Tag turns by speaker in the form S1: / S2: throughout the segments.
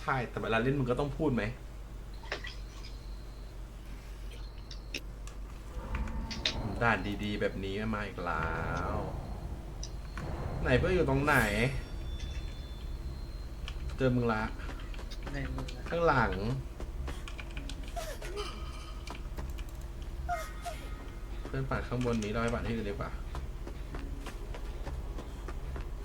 S1: ใช่ แต่เวลาเล่นมึงก็ต้องพูดไหม ด่านดีๆ แบบนี้มาอีกแล้ว ไหนเพื่อนอยู่ตรงไหน เจอมึงละ
S2: ในมือ
S1: ข้างหลัง เพื่อนปัดข้างบนนี้เราให้ปัดที่อื่นดีกว่า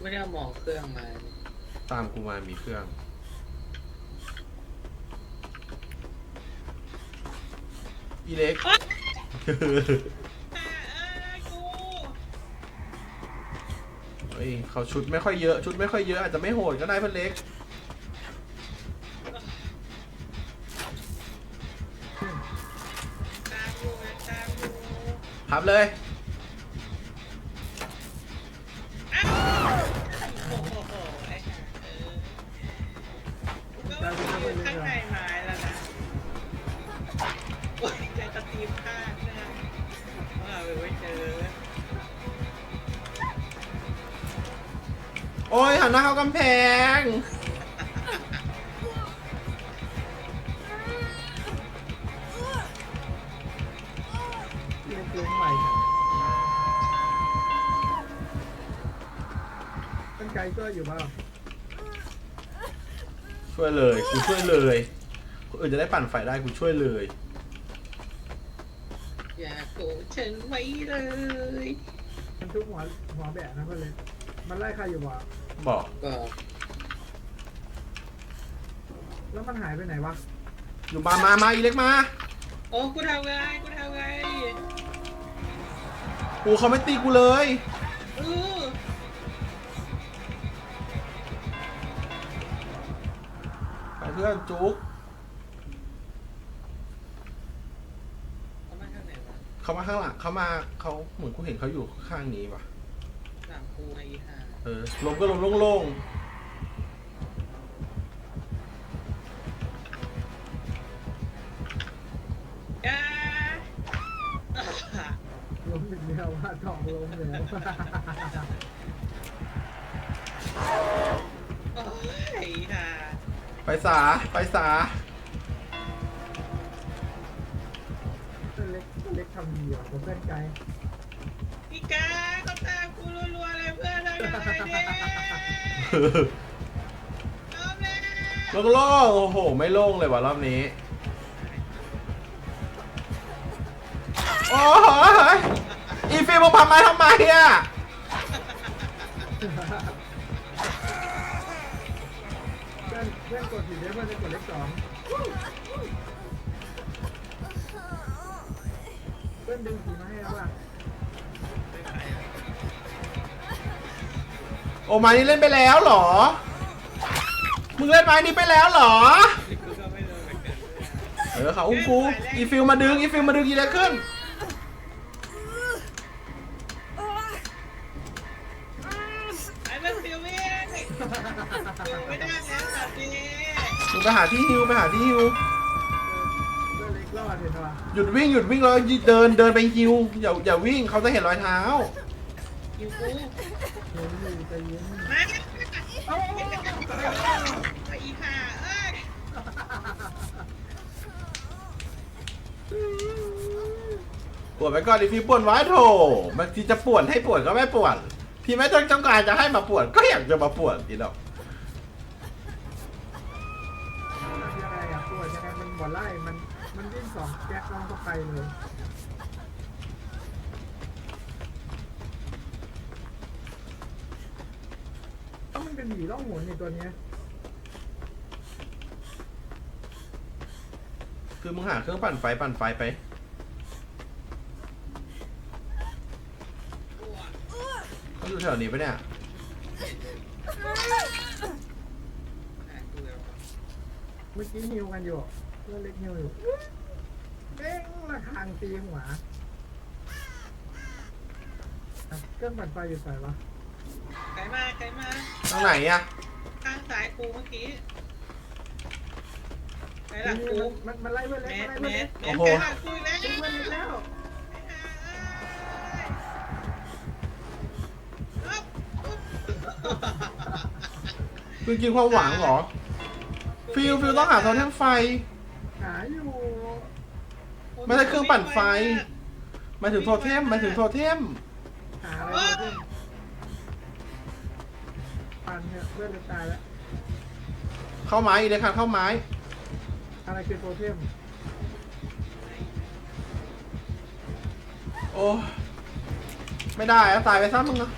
S2: ไม่ได้เอาหมอเครื่องมา
S1: ตามกูมามีเครื่อง อีเล็กเฮ้ยเขาชุดไม่ค่อยเยอะ ชุดไม่ค่อยเยอะอาจจะไม่โหดก็ได้เพื่อนเล็ก
S2: ตามอยู่ตามอยู่
S1: พับเลย
S2: โอ้ย
S1: หันหน้าเข้ากำแพง
S3: เล่นเกมใหม่ค่ะตั้งใจก็อยู่บ้าง
S1: ช่วยเลยกูช่วยเลยคนอื่นจะได้ปั่นไฟได้กูช่วยเลย
S2: อย่าโกรธฉันไว้เลย
S3: มันทุกหัวหัวแบะนะเพื่อนเลย มันไล่ใครอยู่วะ
S1: บอก
S2: บอก
S3: แล้วมันหายไปไหนวะ
S1: อยู่มามามาอีเล็กมา
S2: โอ้กูทำไงกูทำไง
S1: กูเขาไม่ตีกูเลย
S2: เออ
S1: ไปเพื่อนจุ๊ก
S2: เขามาทางไหนวะ
S1: เขามาข้างหลังเขามาเขาเหมือนกูเห็นเขาอยู่ข้างนี้ว่ะ
S2: หลัง กูไอ้ห่า
S1: เออลมก็ลมโล่ง
S2: อย่า
S3: ล้มอีกแล้วว่าทองล้มแล้ว
S2: โอ้ยห่า
S1: ๆไปสาไปสา
S3: เพื่อนเล็กเพื่อนเล็กทำดีอะผมเพื่อนใจ
S2: พี่ เอาแล้ว
S1: โล่งโอ้โห ไม่โล่งเลยว่ะรอบนี้โอ้ยอีฟิลมึงพับมาทำไมอะ
S3: เพื่อนเพื่อนกดผิดเลยเพื่อนจะกดเลขสองเพื่อนดึงผีมาให้แล้วล่ะ
S1: โอ้ไม้นี่เล่นไปแล้วเหรอ มึงเล่นไม้นี้ไปแล้วเหรอ
S2: เอ
S1: อเขาอุ้มกูอีฟิลมาดึงอีฟิลมาดึงอีเล็กขึ้น
S2: ไอ้เรื่องฟิววิ่งไม่ได้แล้วสัตว์ดี
S1: มึงไปหาที่ฮิวไปหาที่ฮิว
S3: เล็กรอดเห็นปะ
S1: หยุดวิ่งหยุดวิ่งแล้วเดินเดินไปฮิวอย่าอย่าวิ่งเขาจะเห็นรอยเท้า
S2: อยู่กู มาเอาไอ้อีห่าเอ้ย
S1: ปวดไปก่อนดิพี่ปวดไว้โถบางทีจะปวดให้ปวดก็ไม่ปวด พี่ไม่ต้องต้องการจะให้มาปวดก็อยากจะมาปวดอีดอก
S3: ยังไงอะปวดยังไงมันบ่ไล่มันมันวิ่งสองแก๊กน้องก็ไปเลย เอ้ามันเป็นหมีล่องหนในตัวเนี้ย
S1: คือมึงหาเครื่องปั่นไฟปั่นไฟไป เขาอยู่แถวนี้ปะเนี่ย
S3: เมื่อกี้ฮิวกันอยู่เพื่อนเล็กฮิวอยู่เป้งระคางตีหัวอะเครื่องปั่นไฟอยู่ใส่วะ
S2: ใครมาใครมา
S1: ตรงไหนอะ
S2: ข้างซ้ายกูเมื่อกี้ไปหลังกู
S3: มันมันไล่เพื่อน
S2: แม
S3: เล็ก
S2: ส
S3: มัน
S2: แม
S3: ไล่
S2: ส
S3: เพื่อน
S2: แม
S3: เล็ก
S2: สไปหลังกูแล้ว
S3: ตีเพื่อนเล็กแล้ว
S1: คือกินความหวังเหรอ ฟิลฟิลต้องหาโทเทมไฟ
S3: หาอยู่
S1: ไม่ใช่เครื่องปั่นไฟหมายถึงโทเทมหมายถึงโทเทม
S3: หาอะไรเพื่อ นปันเนี่ยเพื่อนจะตายแล้ว
S1: เข้าไม้อีเลยค่ะเข้าไม้
S3: อะไรคือโทเทม
S1: โอ้ไม่ได้อะตายไปซะมึงอะ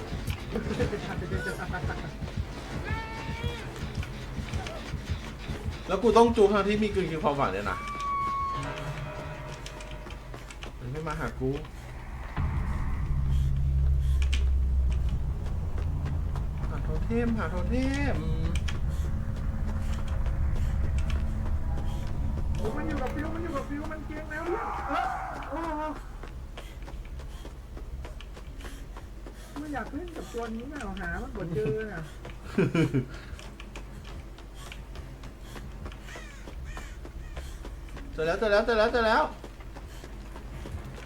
S1: แล้วกูต้องจูบทางที่มีกลืนกินความหวานเนี่ยนะมันไม่มาหากู หาโท เทมหาโทเทม
S3: มันอยู่กับฟิวมันอยู่กับฟิวมันเกียงแล้วเนี่ยเออโอ้ไม่อยากเล่นกับตัวนี้นะหา มันบ่เจอน่ะ
S1: เจอแล้วเจอแล้วเจอแล้วเจอแล้ว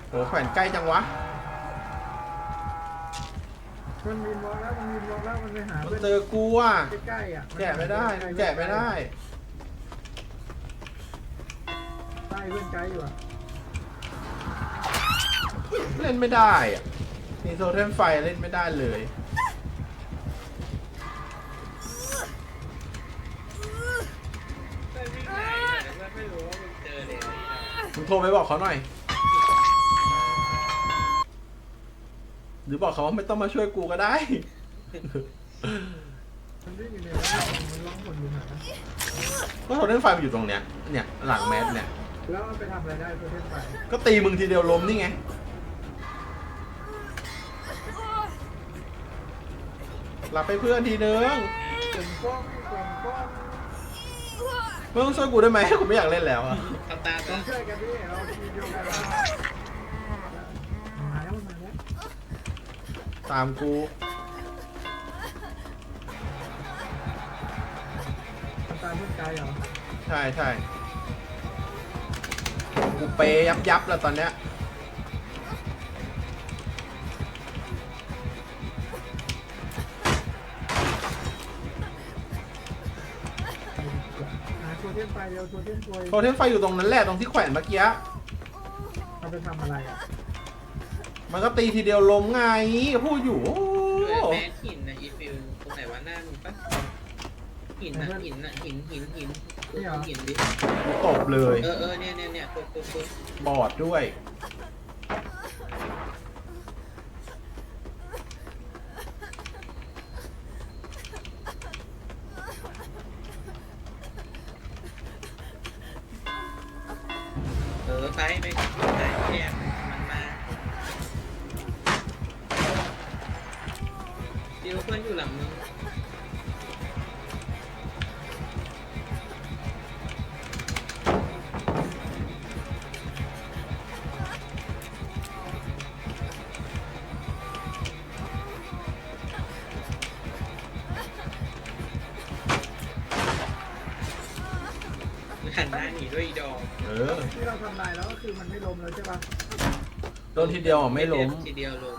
S1: โหแขวนใกล้จังวะ
S3: มันมีมองแล้วมันมีมองแล้วมันไปหา
S1: มัน
S3: เพื่อน
S1: เจอกูอะ
S3: ใกล้ๆอะ
S1: แกะไม่ได้แกะไม่ได้
S3: ใต้เพื่อนไกลอยู่อะ
S1: เล่นไม่ได้อะมีโทเทมไฟเล่นไม่ได้เลย
S2: ไม่วิ่งไหนแต่ว่าไม่รู้ว่ามึงเจอเลยนะ
S1: มึงโทรไปบอกเขาหน่อย หรือบอกเขาว่าไม่ต้องมาช่วยกูก็ได้
S3: มันวิ่งอยู่เนี่ยแล้วมันร้องผลอยู่หา
S1: ก็โทเทมไฟมันอยู่ตรงเนี้ย เนี่ยหลังแมสเนี่ย
S3: แล้วมันไปทำอะไรได้โทเทมไฟ
S1: ก็ตีมึงทีเดียวล้มนี่ไงรับไปเพื่อนทีนึง
S3: เก่งกล้องเก่งกล้อง
S1: มึงต้องช่วยกูได้ไหมกูไม่อยากเล่นแล้วอะ
S2: ตาตา
S3: ต้
S2: ตา
S3: องช่วยกันดิเราทีมเดียวกัน
S1: ตามกู
S3: ทำตามเพื่อนไกลเหรอ
S1: ใช่ใช่กูเปย์ยับยับแล้วตอนเนี้ย
S3: หาโทเทมไฟเร็วโทเทมโวย
S1: โทเทมไฟอยู่ตรงนั้นแหละตรงที่แขวนเมื่อกี้
S3: เอาไปทำอะไรอะ
S1: มันก็ตีทีเดียวล้มไงพูดอยู่โอ้
S2: ด้วย
S1: โห
S2: แม่หินนะอีฟิลตรงไหนวะหน้ามึงปะหินนะหินนะหินหินหินหินดิ
S1: กูตบเลย
S2: เออเออเนี่ยเนี่ยเนี่ยตัวตัวตัว
S1: บอดด้วย
S2: ฟิลเพื่อนอยู่หลังมึงหันหน้าหนีด้วยอีดอก
S1: เออ
S3: ที่เราทำลายแล้วก็คือมันไม่ล้มแล้วใช่ปะ
S1: โดนทีเดียวอะไม่ล้ม
S2: ทีเดียวล้ม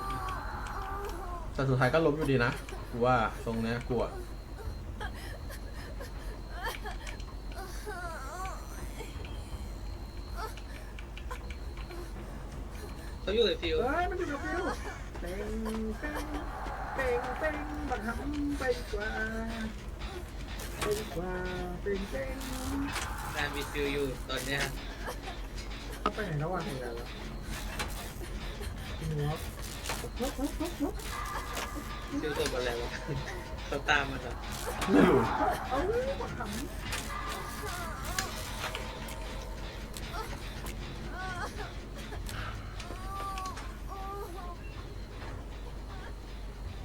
S1: แต่สุดท้ายก็ล้มอยู่ดีนะ กูว่าตรงเนี้ยกูอะ
S2: เขาอยู่กับฟิว
S3: เฮ้ยมันอยู่กับฟิวเป่งเป่งเป่งเป่งบังคับไปกว่าไปกว่าเป่งเป่ง
S2: นานมีฟิวอยู่ตอนเนี้ย
S3: ไปไหนแล้ววะเห็นแล้วหัว ลบลบลบลบ
S2: ฟิวตัวอะไรวะเขาตามมาเหรอ
S1: ไม่รู้
S3: เอาบังคับ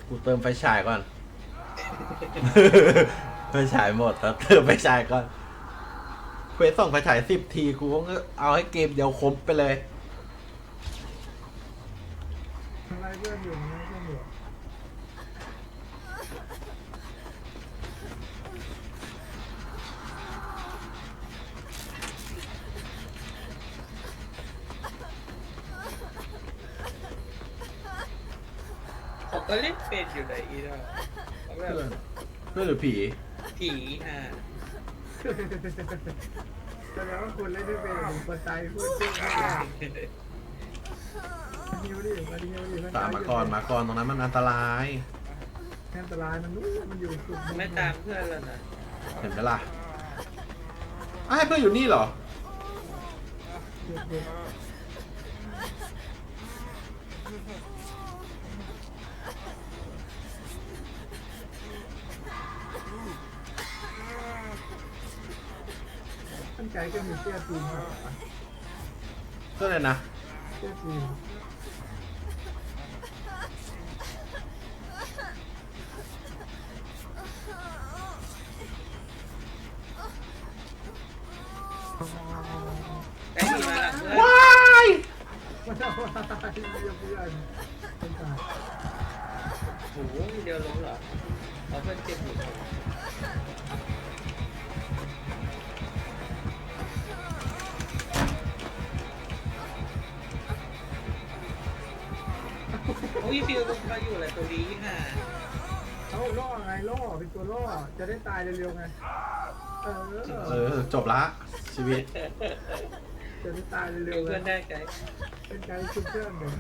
S1: กูเติมไฟฉายก่อน ไฟฉายหมดแล้วเติมไฟฉายก่อน เควสส่งไฟฉายสิบทีกูก็เอาให้เกมเดียวครบไปเลย
S3: อะไรเพื่อนอยู่นะเพื่อนอยู่
S2: เขาก็เล่นเป็นอยู่ไหนอีกเขาแบ
S1: เพื่อนเพื่อนหรือผี
S2: ผีฮะ
S3: แสดงว่าคุณเล่นไม่เป็นหรือคนตายพูดจริงไม่ได้มาดิวดิมาดิวดิ
S1: ตามมาก่อนมาก่อนตรงนั้นมันอันตราย
S3: อันตรายมันนู้นมันอยู่สุด
S2: ไม่ตามเพื่อนแล้วนะ
S1: เห็นไหมล่ะอ้าวให้เพื่อนอยู่นี่เหรอ
S3: เด็กๆ ตั้งใจก็มีเสื้อทีมครับ
S1: เพื่อนเลยนะ
S3: เสื้อทีม
S2: อ้
S1: ย
S2: ฟิวมาอยู่อะไรตัวนี้ค่ะ
S3: เอาล่อไงล่อเป็นตัวล่อจะได้ตายเร็วๆไงเอ
S1: เอ
S3: อ
S1: อจบละชีวิต
S3: จะได้ตายเร็
S2: เร็
S3: ว
S2: ว
S3: ๆไง
S2: เพื่อนได้ไกล
S3: เป็นการชุบเพื่อนเลย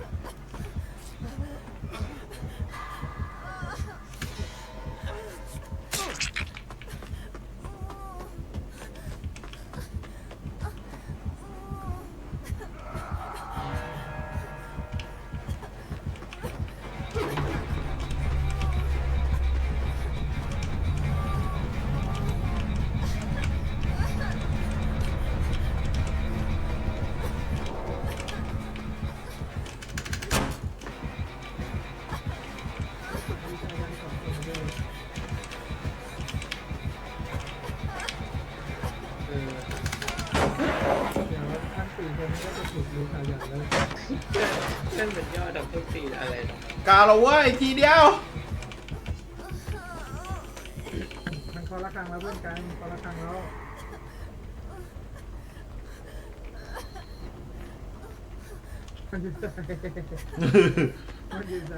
S2: พื่อนเพื่อนเหมือนยอดดับเบิลซีอะไรเนาะ
S1: กาเราเว้ยทีเดียว
S3: มันคอละครังแล้วเพื่อนกันคอละครังแล้วมันอยู่ไหนมันอยู่ไหน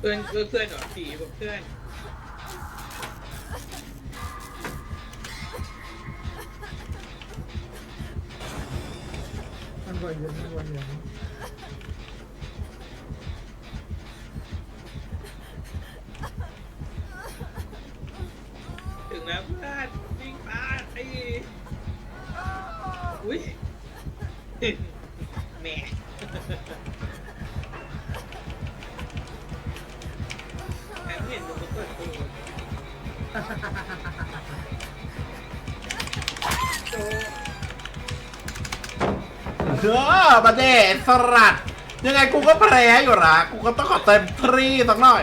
S2: เพื่อนเพื่อนเหรอสีกับเพื่อน
S3: เอ
S2: อมา
S1: เดชสลัด ยังไงกูก็แพ้อยู่ละกูก็ต้องขอเต็มทรีสักหน่อย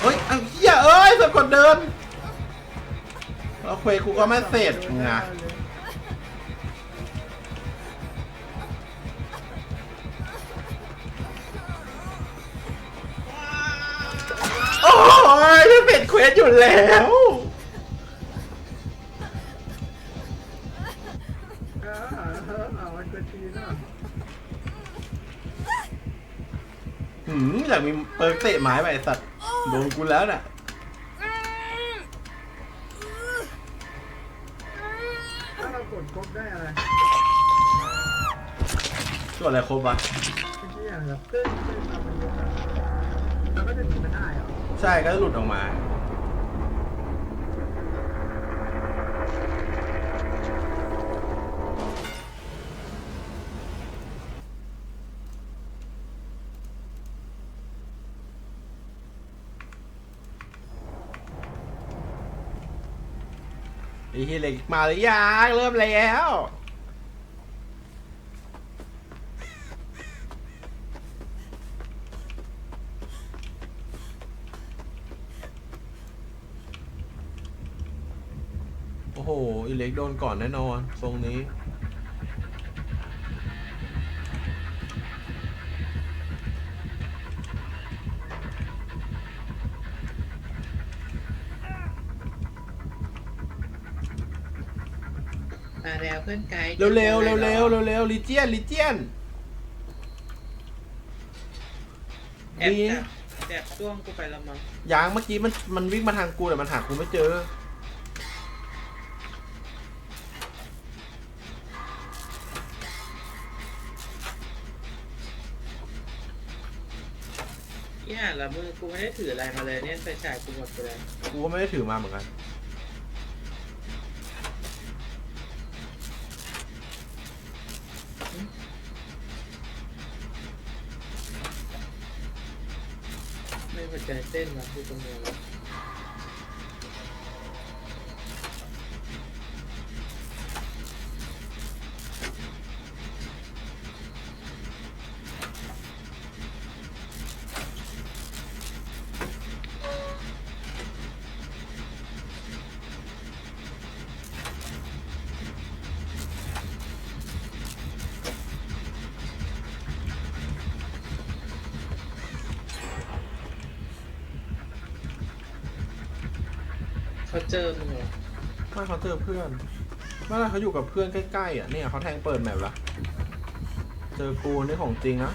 S1: เฮ้ยอังเหี้ยเอ้ยสร็จกดเดินแล้วเควกูก็ไม่เสร็จไงโอ้ยไม่เป็นเควสอยู่แล้ว หืมอยากมีเปิร์กเตะไม้ไปไอ้สัตว์โดนกูแล้วน่ะ
S3: ถ้าเรากดครบได้อะไร
S1: ส่วนอะไรครบวะ
S3: เมื่อกี้อย่างแบบตึ้งตึ้งทำมันเยอะอะแล้วก็จะถึงมันได้เหรอ
S1: ใช่ก็หลุดออกมา ไอ้เฮีเล็กมาหรือยังเริ่มแล้วโอ้โหอีเล็กโดนก่อนแน่นอน ทรงนี้
S2: เพื่อนไกด์
S1: เร็วเร็วเร็วเร็วเร็วเร็วลิเจียนลิเจียน
S2: แอบจับแอบจ้วงกูไปและมั้ง
S1: ยางเมื่อกี้มันมันวิ่งมาทางกูแต่มันหากูไม่เจอ
S2: อีห่าละมือกูไม่ได้ถืออะไรมาเลยเนี่ยไฟฉายกูหมดไปเลย
S1: กูก็ไม่ได้ถือมาเหมือนกัน
S2: ไม่หัวใจ เต้นวะกูตรงนี้ เขาเจอมึงเหรอ
S1: ไม่เขาเจอเพื่อนไม่เขาอยู่กับเพื่อนใกล้ๆอะเนี่ยเขาแทงเปิดแมปละเจอกูนี่ของจริงนะ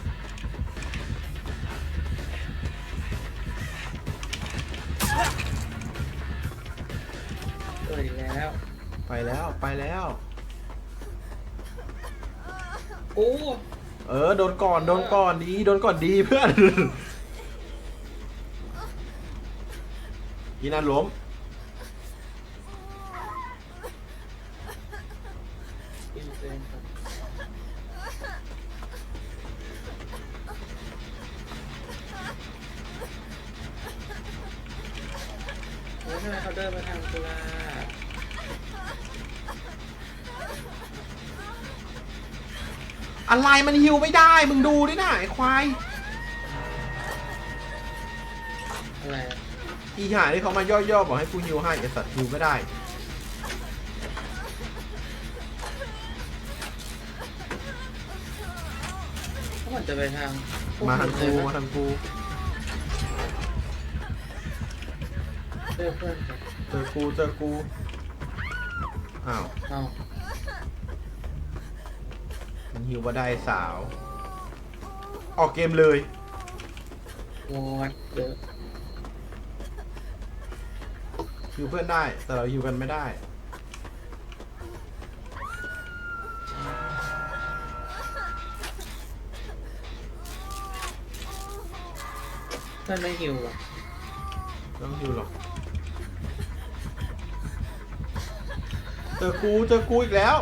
S2: เอออีกแล้ว
S1: ไปแล้วไปแล้ว
S2: โอ้
S1: เออโดนก่อนโดนก่อนดีโดนก่อนดีเพื่อนยีนันล้ม
S2: อินเซนครับ โอ้ยทำไมเขาเดินมาทางกูล่ะ
S1: อะไรมันฮิวไม่ได้ มึงดูดิน่ะไอ้ควาย
S2: อะไรอะ
S1: อีหาที่เขามาย่อๆบอกให้กูฮิวให้ไอ้สัตว์ฮิวไม่ได้
S2: เขาเหมือนจะไปทาง
S1: มาทางกู
S2: เลย
S1: มา
S2: นะ
S1: ทางกู
S2: เจอเพื่อนครับ
S1: เจอกูเจอกู อ้าว
S2: เอา
S1: มันฮิวมาได้สาว ออกเกมเลย
S2: วอดเยอะ
S1: ฮิวเพื่อนได้ แต่เราฮิวกันไม่ได้
S2: เพื่อนไม่หิวอะ
S1: ไม่ต้องฮิวหรอก เจอกูเจอกูอีกแล้ว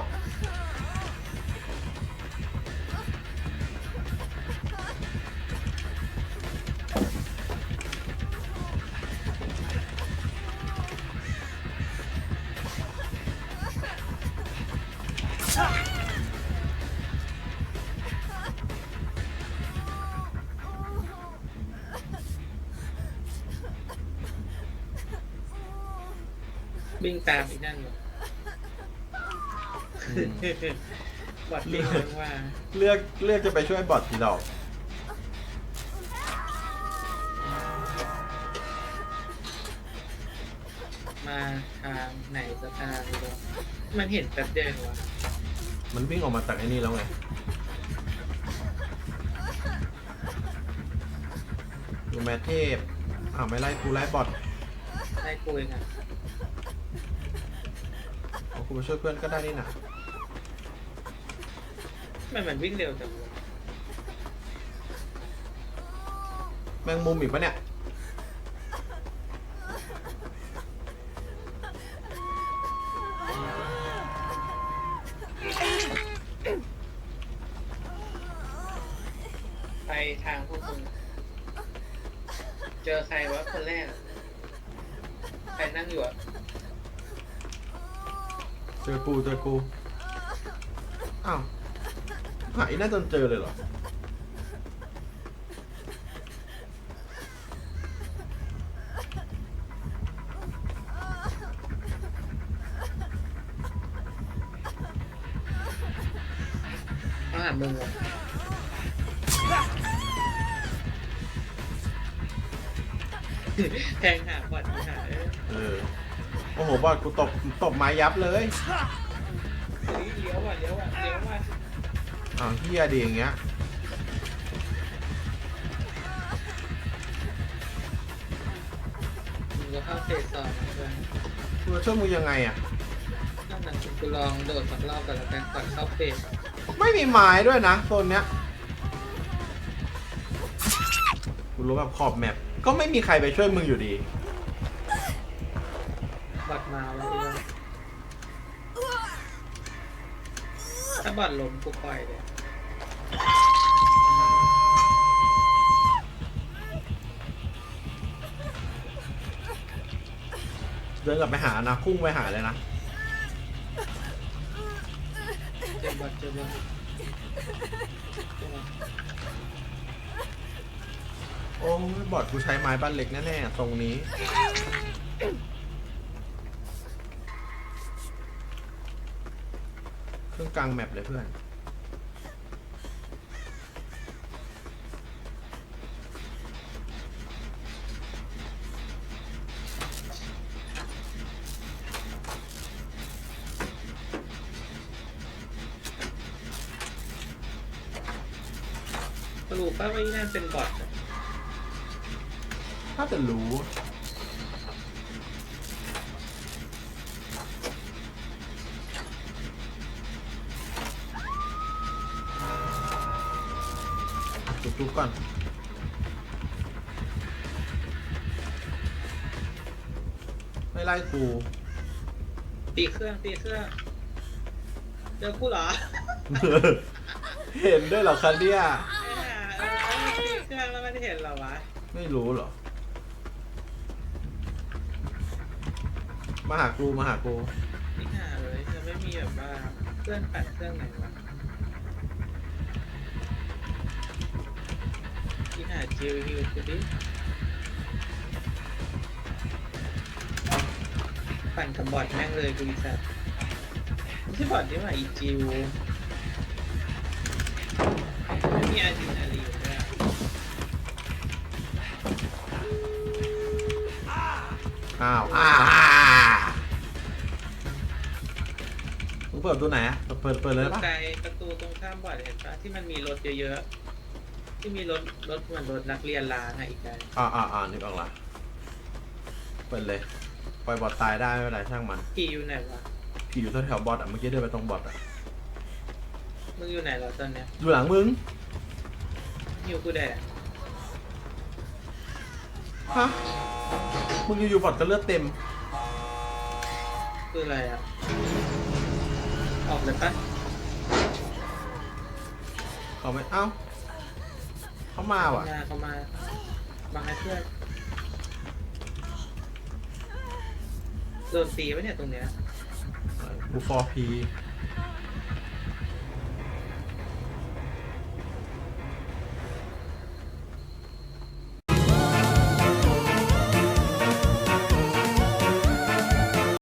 S2: วิ่งตามอีกนั่นเหรอ
S1: อืม
S2: บอดวิ่งเรียกว่า
S1: เลือกเลือกจะไปช่วยบอททีดอก
S2: มาทางไหนสักทางเดียวมันเห็นแป๊บเดียวเองวะ
S1: มันวิ่งออกมาจากไอ้นี่แล้วไงอยู่แมทเทพอ้าวไม่ไล่กูไล่บอท
S2: ได้กูเองอะ
S1: เอากูไปช่วยเพื่อนก็ได้นี่นะ
S2: มันมันวิ่งเร็วจังวะ
S1: แมงมุมอีกปะเนี่ย
S2: ไปทางพวกมึงเจอใครวะคนแรกอะใครนั่งอยู่อะ
S1: เจอกูเจอกู จนเจอเลยเหรอ
S2: เขาหามึงอะแทงหาบอดหาเอ้ย
S1: เออ โอ้โหบอทกูตบตบไม้ยับเลย
S2: เฮ้ยเลี้ยวว่ะเลี้ยวว่ะเลี้ยวว่ะ
S1: อ้าวเฮียดีอย่างเงี้ย
S2: มึงก็เข้าเฟสสองนะเพื่อน
S1: กูจะช่วยมึงยังไงอะ
S2: นั่นน่ะกูลองโดดสักรอบกันแล้วกันก่อนเข้าเฟส
S1: ไม่มีไม้ด้วยนะโซนเนี้ยกูรู้แบบขอบแมปก็ไม่มีใครไปช่วยมึงอยู่ดี
S2: บอดมาแล้วเถ้าบอดล้มกูปล่อยเลย
S1: เดินกลับไปหานะพุ่งไปหาเลยนะ
S2: เจอบอดเจอบอดเจอบอด
S1: โอ้ยบอดกูใช้ไม้บ้านเล็กแน่ๆตรงนี้ เครื่องกลางแมปเลยเพื่อน
S2: สรุปว่าไอ้นั่นเป็นบอดอะ
S1: ถ้าจะรู้ กู
S2: ตีเครื่องตีเครื่องเจอกูเหรอ
S1: เห็นด้วยเหรอคะเนี่ย
S2: ไอ้ห่าเออตีเครื่องแล้วไม่ได้เห็นเหรอวะ
S1: ไม่รู้เหรอ มาหากูมาหากู
S2: นี่ห่าเลยจะไม่มีแบบว่าเครื่องปั่นเครื่องไหนวะที่หาจิวฮิวกูดิ ปั่นกับบอดแม่งเลยกูอีสัตว์ไม่ใช่บอดที่ว่าอีจิวไม่มีอะดรีนาลีนด้วยอะ
S1: อ้าวอ้าวมึงเปิดประตัวไหนอะเปิดเปิดเลยปะ
S2: ไกลประตูตรงข้ามบอดเห็นปะที่มันมีรถเยอะๆ ที่มีรถรถเหมือนรถนักเรียนล้างอะอีกไกล
S1: อ่าอ่าอ่านึกออกละเปิดเลย ปล่อยบอทตายได้ไม่เป็นไรช่างมัน
S2: ขี่อยู่ไหนวะ
S1: ผีอยู่แถวๆบอทอะเมื่อกี้เดินไปตรงบอทอะ
S2: มึงอยู่ไหนแล้วตอนเนี้ย
S1: อยู่หลังมึง
S2: หิวกูแดด
S1: ฮะมึงอยู่ๆบอทก็เลือดเต็ม
S2: คืออะไรอะออกเลยปะ
S1: เอาไหมเอ้าเขามาว่ะ
S2: มาเข้ามาบังให้เพื่อน โดนตีไหมเนี่ยตรงเนี้ย
S1: บูฟอร์พี